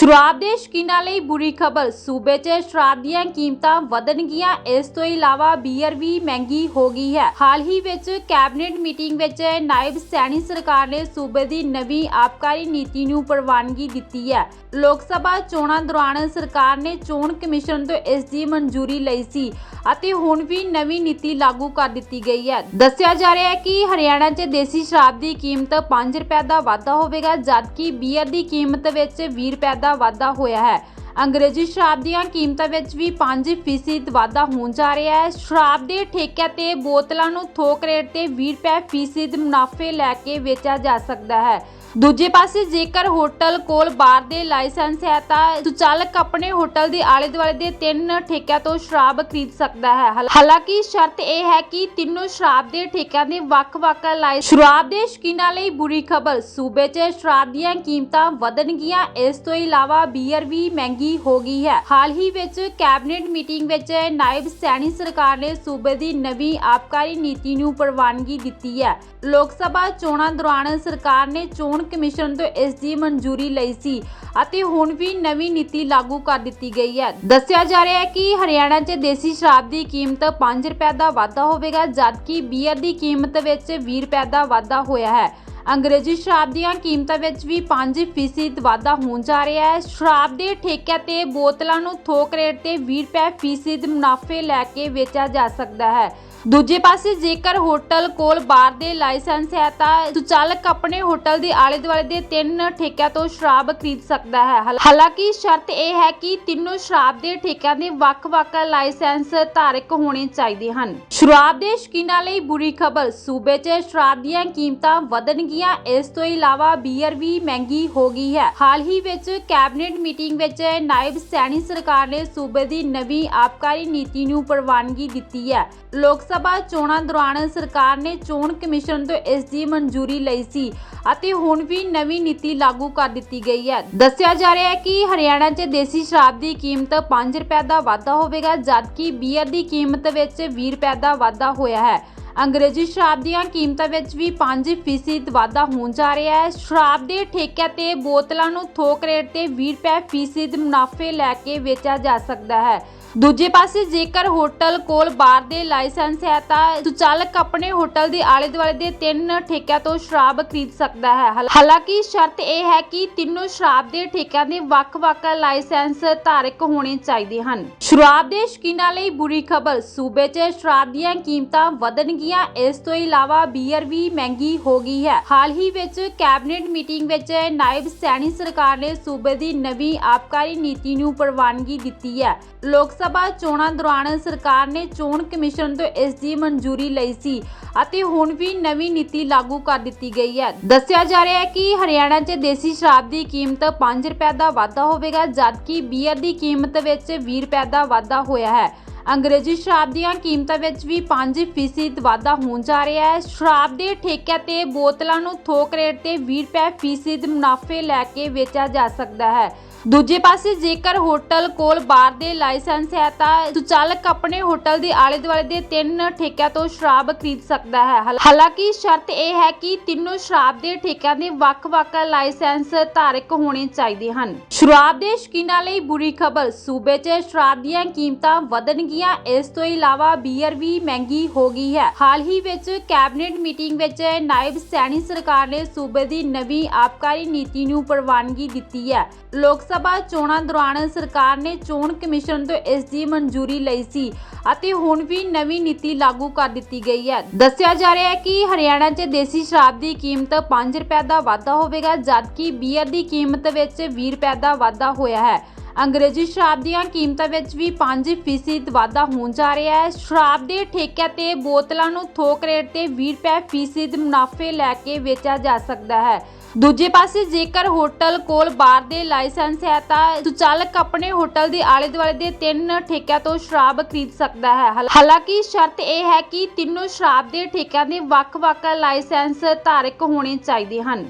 ਸ਼ਰਾਬ ਦੇ ਸ਼ੌਕੀਨਾਂ ਲਈ ਬੁਰੀ ਖਬਰ। ਸੂਬੇ 'ਚ ਸ਼ਰਾਬ ਦੀਆਂ ਕੀਮਤਾਂ ਵਧਣਗੀਆਂ, ਇਸ ਤੋਂ ਇਲਾਵਾ ਬੀਅਰ ਵੀ ਮਹਿੰਗੀ ਹੋ ਗਈ ਹੈ। ਹਾਲ ਹੀ ਵਿੱਚ ਕੈਬਨਿਟ ਮੀਟਿੰਗ ਵਿੱਚ ਨਾਇਬ ਸੈਣੀ ਸਰਕਾਰ ਨੇ ਸੂਬੇ ਦੀ ਨਵੀਂ ਆਬਕਾਰੀ ਨੀਤੀ ਨੂੰ ਪ੍ਰਵਾਨਗੀ ਦਿੱਤੀ ਹੈ। ਲੋਕ ਸਭਾ ਚੋਣਾਂ ਦੌਰਾਨ ਸਰਕਾਰ ਨੇ ਚੋਣ ਕਮਿਸ਼ਨ ਤੋਂ ਇਸ ਦੀ ਮਨਜ਼ੂਰੀ ਲਈ ਸੀ। ਅਤੇ ਹੁਣ ਵੀ ਨਵੀਂ ਨੀਤੀ ਲਾਗੂ ਕਰ ਦਿੱਤੀ ਗਈ ਹੈ। ਦੱਸਿਆ ਜਾ ਰਿਹਾ ਹੈ ਕਿ ਹਰਿਆਣਾ 'ਚ ਦੇਸੀ ਸ਼ਰਾਬ ਦੀ ਕੀਮਤ 5 ਰੁਪਏ ਦਾ ਵਾਧਾ ਹੋਵੇਗਾ, ਜਦਕਿ ਬੀਅਰ ਦੀ ਕੀਮਤ ਵਿੱਚ 20 ਰੁਪਏ ਦਾ ਵਾਧਾ ਹੋਇਆ ਹੈ। ਅੰਗਰੇਜ਼ੀ ਸ਼ਰਾਬ ਦੀਆਂ ਕੀਮਤਾਂ ਵਿੱਚ ਵੀ 5% ਵਾਧਾ ਹੋਣ ਜਾ ਰਿਹਾ ਹੈ। ਸ਼ਰਾਬ ਦੇ ਠੇਕਿਆਂ ਤੇ ਬੋਤਲਾਂ ਨੂੰ ਥੋਕ ਰੇਟ ਤੇ 20 ਰੁਪਏ ਫੀਸਦ ਮੁਨਾਫੇ ਲੈ ਕੇ ਵੇਚਿਆ ਜਾ ਸਕਦਾ ਹੈ। ਦੂਜੇ ਪਾਸੇ ਜੇਕਰ ਹੋਟਲ ਕੋਲ ਬਾਰ ਦੇ ਲਾਇਸੈਂਸ ਹੈ ਤਾਂ ਸੁਚਾਲਕ ਆਪਣੇ ਹੋਟਲ ਦੇ ਆਲੇ ਦੁਆਲੇ ਦੇ ਤਿੰਨ ਠੇਕਿਆਂ ਤੋਂ ਸ਼ਰਾਬ ਖਰੀਦ ਸਕਦਾ ਹੈ। ਹਾਲਾਂਕਿ ਸ਼ਰਤ ਇਹ ਹੈ ਕਿ ਤਿੰਨੋਂ ਸ਼ਰਾਬ ਦੇ ਠੇਕਿਆਂ ਦੇ ਵੱਖ-ਵੱਖ ਲਾਇਸੈਂਸ ਸ਼ਰਾਬ ਦੇ ਸ਼ੌਕੀਨਾਂ ਲਈ ਬੁਰੀ ਖਬਰ। ਸੂਬੇ 'ਚ ਸ਼ਰਾਬ ਦੀਆਂ ਕੀਮਤਾਂ ਵਧਣਗੀਆਂ, ਇਸ ਤੋਂ ਇਲਾਵਾ ਬੀਅਰ ਵੀ ਮਹਿੰਗੀ ਹੋ ਗਈ ਹੈ। ਹਾਲ ਹੀ ਵਿੱਚ ਕੈਬਨਿਟ ਮੀਟਿੰਗ ਵਿੱਚ ਨਾਇਬ ਸੈਣੀ ਸਰਕਾਰ ਨੇ ਸੂਬੇ ਦੀ ਨਵੀਂ ਆਬਕਾਰੀ ਨੀਤੀ ਨੂੰ ਪ੍ਰਵਾਨਗੀ ਦਿੱਤੀ ਹੈ। ਲੋਕ ਸਭਾ ਚੋਣਾਂ ਦੌਰਾਨ ਸਰਕਾਰ ਨੇ ਚੋਣ ਕਮਿਸ਼ਨ ਤੋਂ ਇਸ ਦੀ ਮਨਜ਼ੂਰੀ ਲਈ ਸੀ ਅਤੇ ਹੁਣ ਵੀ ਨਵੀਂ ਨੀਤੀ ਲਾਗੂ ਕਰ ਦਿੱਤੀ ਗਈ ਹੈ। ਦੱਸਿਆ ਜਾ ਰਿਹਾ ਹੈ ਕਿ ਹਰਿਆਣਾ 'ਚ ਦੇਸੀ ਸ਼ਰਾਬ ਦੀ ਕੀਮਤ 5 ਰੁਪਏ ਦਾ ਵਾਧਾ ਹੋਵੇਗਾ, ਜਦਕਿ ਬੀਅਰ ਦੀ ਕੀਮਤ ਵਿੱਚ 20 ਰੁਪਏ ਦਾ ਵਾਧਾ ਹੋਇਆ ਹੈ। ਅੰਗਰੇਜ਼ੀ ਸ਼ਰਾਬ ਦੀਆਂ ਕੀਮਤਾਂ ਵਿੱਚ ਵੀ 5% ਵਾਧਾ ਹੋਣ ਜਾ ਰਿਹਾ ਹੈ। ਸ਼ਰਾਬ ਦੇ ਠੇਕਿਆਂ ਤੇ ਬੋਤਲਾਂ ਨੂੰ ਥੋਕ ਰੇਟ ਤੇ 20 ਰੁਪਏ ਫੀਸਦ ਮੁਨਾਫੇ ਲੈ ਕੇ ਵੇਚਿਆ ਜਾ ਸਕਦਾ ਹੈ। ਦੂਜੇ ਪਾਸੇ ਜੇਕਰ ਹੋਟਲ ਕੋਲ ਬਾਰ ਦੇ ਲਾਇਸੈਂਸ ਹੈ ਤਾਂ ਸੁਚਾਲਕ ਆਪਣੇ ਹੋਟਲ ਦੇ ਆਲੇ ਦੁਆਲੇ ਦੇ ਤਿੰਨ ਠੇਕਿਆਂ ਤੋਂ ਸ਼ਰਾਬ ਖਰੀਦ ਸਕਦਾ ਹੈ। ਹਾਲਾਂਕਿ ਸ਼ਰਤ ਇਹ ਹੈ ਕਿ ਤਿੰਨੋਂ ਸ਼ਰਾਬ ਦੇ ਠੇਕਿਆਂ ਦੇ ਵੱਖ-ਵੱਖ ਲਾਇਸੈਂਸ ਧਾਰਕ ਹੋਣੇ ਚਾਹੀਦੇ ਹਨ। ਸ਼ਰਾਬ ਦੇ ਸ਼ੌਕੀਨਾਂ ਲਈ ਬੁਰੀ ਖਬਰ। ਸੂਬੇ 'ਚ ਸ਼ਰਾਬ ਦੀਆਂ ਕੀਮਤਾਂ ਵਧਣਗੀਆਂ। ਇਸ ਤੋਂ ਇਲਾਵਾ ਬੀਅਰ ਵੀ ਮਹਿੰਗੀ ਹੋ ਗਈ ਹੈ। ਹਾਲ ਹੀ ਵਿੱਚ ਕੈਬਨਿਟ ਮੀਟਿੰਗ ਵਿੱਚ ਨਾਇਬ ਸੈਣੀ ਸਰਕਾਰ ਨੇ ਸੂਬੇ ਦੀ ਨਵੀਂ ਆਬਕਾਰੀ ਨੀਤੀ ਨੂੰ ਪ੍ਰਵਾਨਗੀ ਦਿੱਤੀ ਹੈ। ਲੋਕ ਸਭਾ ਚੋਣਾਂ ਦੌਰਾਨ ਸਰਕਾਰ ਨੇ ਚੋਣ ਕਮਿਸ਼ਨ ਤੋਂ ਇਸ ਦੀ ਮਨਜ਼ੂਰੀ ਲਈ ਸੀ ਅਤੇ ਹੁਣ ਵੀ ਨਵੀਂ ਨੀਤੀ ਲਾਗੂ ਕਰ ਦਿੱਤੀ ਗਈ ਹੈ। ਦੱਸਿਆ ਜਾ ਰਿਹਾ ਹੈ ਕਿ ਹਰਿਆਣਾ 'ਚ ਦੇਸੀ ਸ਼ਰਾਬ ਦੀ ਕੀਮਤ 5 ਰੁਪਏ ਦਾ ਵਾਧਾ ਹੋਵੇਗਾ, ਜਦਕਿ ਬੀਅਰ ਦੀ ਕੀਮਤ ਵਿੱਚ 20 ਰੁਪਏ ਦਾ ਵਾਧਾ ਹੋਇਆ ਹੈ। ਅੰਗਰੇਜ਼ੀ ਸ਼ਰਾਬ ਦੀਆਂ ਕੀਮਤਾਂ ਵਿੱਚ ਵੀ 5% ਵਾਧਾ ਹੋਣ ਜਾ ਰਿਹਾ ਹੈ। ਸ਼ਰਾਬ ਦੇ ਠੇਕਿਆਂ ਤੇ ਬੋਤਲਾਂ ਨੂੰ ਥੋਕ ਰੇਟ ਤੇ 20 ਰੁਪਏ ਫੀਸਦ ਮੁਨਾਫੇ ਲੈ ਕੇ ਵੇਚਿਆ ਜਾ ਸਕਦਾ ਹੈ। ਦੂਜੇ ਪਾਸੇ ਜੇਕਰ ਹੋਟਲ ਕੋਲ ਬਾਰ ਦੇ ਲਾਇਸੈਂਸ ਹੈ ਤਾਂ ਸੁਚਾਲਕ ਆਪਣੇ ਹੋਟਲ ਦੇ ਆਲੇ ਦੁਆਲੇ ਦੇ ਤਿੰਨ ਠੇਕਿਆਂ ਤੋਂ ਸ਼ਰਾਬ ਖਰੀਦ ਸਕਦਾ ਹੈ। ਹਾਲਾਂਕਿ ਸ਼ਰਤ ਇਹ ਹੈ ਕਿ ਤਿੰਨੋਂ ਸ਼ਰਾਬ ਦੇ ਠੇਕਿਆਂ ਦੇ ਵੱਖ-ਵੱਖ ਲਾਇਸੈਂਸ ਧਾਰਕ ਹੋਣੇ ਚਾਹੀਦੇ ਹਨ। ਸ਼ਰਾਬ ਦੇ ਸ਼ੌਕੀਨਾਂ ਲਈ ਬੁਰੀ ਖਬਰ। ਸੂਬੇ 'ਚ ਸ਼ਰਾਬ ਦੀਆਂ ਕੀਮਤਾਂ ਵਧਣਗੀਆਂ। ਇਸ ਤੋਂ ਇਲਾਵਾ ਬੀਅਰ ਵੀ ਮਹਿੰਗੀ ਹੋ ਗਈ ਹੈ। ਹਾਲ ਹੀ ਵਿੱਚ ਕੈਬਨਿਟ ਮੀਟਿੰਗ ਵਿੱਚ ਨਾਇਬ ਸੈਣੀ ਸਰਕਾਰ ਨੇ ਸੂਬੇ ਦੀ ਨਵੀਂ ਆਬਕਾਰੀ ਨੀਤੀ ਨੂੰ ਪ੍ਰਵਾਨਗੀ ਦਿੱਤੀ ਹੈ। ਲੋਕ ਸਭਾ ਚੋਣਾਂ ਦੌਰਾਨ ਸਰਕਾਰ ਨੇ ਚੋਣ ਕਮਿਸ਼ਨ ਤੋਂ ਇਸ ਦੀ ਮਨਜ਼ੂਰੀ ਲਈ ਸੀ ਅਤੇ ਹੁਣ ਵੀ ਨਵੀਂ ਨੀਤੀ ਲਾਗੂ ਕਰ ਦਿੱਤੀ ਗਈ ਹੈ। ਦੱਸਿਆ ਜਾ ਰਿਹਾ ਹੈ ਕਿ ਹਰਿਆਣਾ 'ਚ ਦੇਸੀ ਸ਼ਰਾਬ ਦੀ ਕੀਮਤ 5 ਰੁਪਏ ਦਾ ਵਾਧਾ ਹੋਵੇਗਾ, ਜਦਕਿ ਬੀਅਰ ਦੀ ਕੀਮਤ ਵਿੱਚ 20 ਰੁਪਏ ਦਾ ਵਾਧਾ ਹੋਇਆ ਹੈ। ਅੰਗਰੇਜ਼ੀ ਸ਼ਰਾਬ ਦੀਆਂ ਕੀਮਤਾਂ ਵਿੱਚ ਵੀ 5% ਵਾਧਾ ਹੋਣ ਜਾ ਰਿਹਾ ਹੈ। ਸ਼ਰਾਬ ਦੇ ਠੇਕਿਆਂ ਤੇ ਬੋਤਲਾਂ ਨੂੰ ਥੋਕ ਰੇਟ ਤੇ 20 ਰੁਪਏ ਫੀਸਦ ਮੁਨਾਫੇ ਲੈ ਕੇ ਵੇਚਿਆ ਜਾ ਸਕਦਾ ਹੈ। ਦੂਜੇ ਪਾਸੇ ਜੇਕਰ ਹੋਟਲ ਕੋਲ ਬਾਰ ਦੇ ਲਾਇਸੈਂਸ ਹੈ ਤਾਂ ਸੁਚਾਲਕ ਆਪਣੇ ਹੋਟਲ ਦੇ ਆਲੇ ਦੁਆਲੇ ਦੇ ਤਿੰਨ ਠੇਕਿਆਂ ਤੋਂ ਸ਼ਰਾਬ ਖਰੀਦ ਸਕਦਾ ਹੈ। ਹਾਲਾਂਕਿ ਸ਼ਰਤ ਇਹ ਹੈ ਕਿ ਤਿੰਨੋਂ ਸ਼ਰਾਬ ਦੇ ਠੇਕਿਆਂ ਦੇ ਵੱਖ-ਵੱਖ ਲਾਇਸੈਂਸ ਧਾਰਕ ਹੋਣੇ ਚਾਹੀਦੇ ਹਨ। ਸ਼ਰਾਬ ਦੇ ਸ਼ੌਕੀਨਾਂ ਲਈ ਬੁਰੀ ਖਬਰ। ਸੂਬੇ 'ਚ ਸ਼ਰਾਬ ਦੀਆਂ ਕੀਮਤਾਂ ਵਧਣਗੀਆਂ। ਇਸ ਤੋਂ ਇਲਾਵਾ ਬੀਅਰ ਵੀ ਮਹਿੰਗੀ ਹੋ ਗਈ ਹੈ। ਹਾਲ ਹੀ ਵਿੱਚ ਕੈਬਨਿਟ ਮੀਟਿੰਗ ਵਿੱਚ ਨਾਇਬ ਸੈਣੀ ਸਰਕਾਰ ਨੇ ਸੂਬੇ ਦੀ ਨਵੀਂ ਆਬਕਾਰੀ ਨੀਤੀ ਨੂੰ ਪ੍ਰਵਾਨਗੀ ਦਿੱਤੀ ਹੈ। ਲੋਕ ਸਭਾ ਚੋਣਾਂ ਦੌਰਾਨ ਸਰਕਾਰ ਨੇ ਚੋਣ ਕਮਿਸ਼ਨ ਤੋਂ ਇਸ ਦੀ ਮਨਜ਼ੂਰੀ ਲਈ ਸੀ ਅਤੇ ਹੁਣ ਵੀ ਨਵੀਂ ਨੀਤੀ ਲਾਗੂ ਕਰ ਦਿੱਤੀ ਗਈ ਹੈ। ਦੱਸਿਆ ਜਾ ਰਿਹਾ ਹੈ ਕਿ ਹਰਿਆਣਾ 'ਚ ਦੇਸੀ ਸ਼ਰਾਬ ਦੀ ਕੀਮਤ 5 ਰੁਪਏ ਦਾ ਵਾਧਾ ਹੋਵੇਗਾ, ਜਦਕਿ ਬੀਅਰ ਦੀ ਕੀਮਤ ਵਿੱਚ 20 ਰੁਪਏ ਦਾ ਵਾਧਾ ਹੋਇਆ ਹੈ। ਅੰਗਰੇਜ਼ੀ ਸ਼ਰਾਬ ਦੀਆਂ ਕੀਮਤਾਂ ਵਿੱਚ ਵੀ 5% ਵਾਧਾ ਹੋਣ ਜਾ ਰਿਹਾ ਹੈ। ਸ਼ਰਾਬ ਦੇ ਠੇਕਿਆਂ ਤੇ ਬੋਤਲਾਂ ਨੂੰ ਥੋਕ ਰੇਟ ਤੇ 20 ਰੁਪਏ ਫੀਸਦ ਮੁਨਾਫੇ ਲੈ ਕੇ ਵੇਚਿਆ ਜਾ ਸਕਦਾ ਹੈ। ਦੂਜੇ ਪਾਸੇ ਜੇਕਰ ਹੋਟਲ ਕੋਲ ਬਾਰ ਦੇ ਲਾਇਸੈਂਸ ਹੈ ਤਾਂ ਸੁਚਾਲਕ ਆਪਣੇ ਹੋਟਲ ਦੇ ਆਲੇ ਦੁਆਲੇ ਦੇ ਤਿੰਨ ਠੇਕਿਆਂ ਤੋਂ ਸ਼ਰਾਬ ਖਰੀਦ ਸਕਦਾ ਹੈ। ਹਾਲ- ਹਾਲਾਂਕਿ ਸ਼ਰਤ ਇਹ ਹੈ ਕਿ ਤਿੰਨੋਂ ਸ਼ਰਾਬ ਦੇ ਠੇਕਿਆਂ ਦੇ ਵੱਖ-ਵੱਖ ਲਾਇਸੈਂਸ ਧਾਰਕ ਹੋਣੇ ਚਾਹੀਦੇ ਹਨ।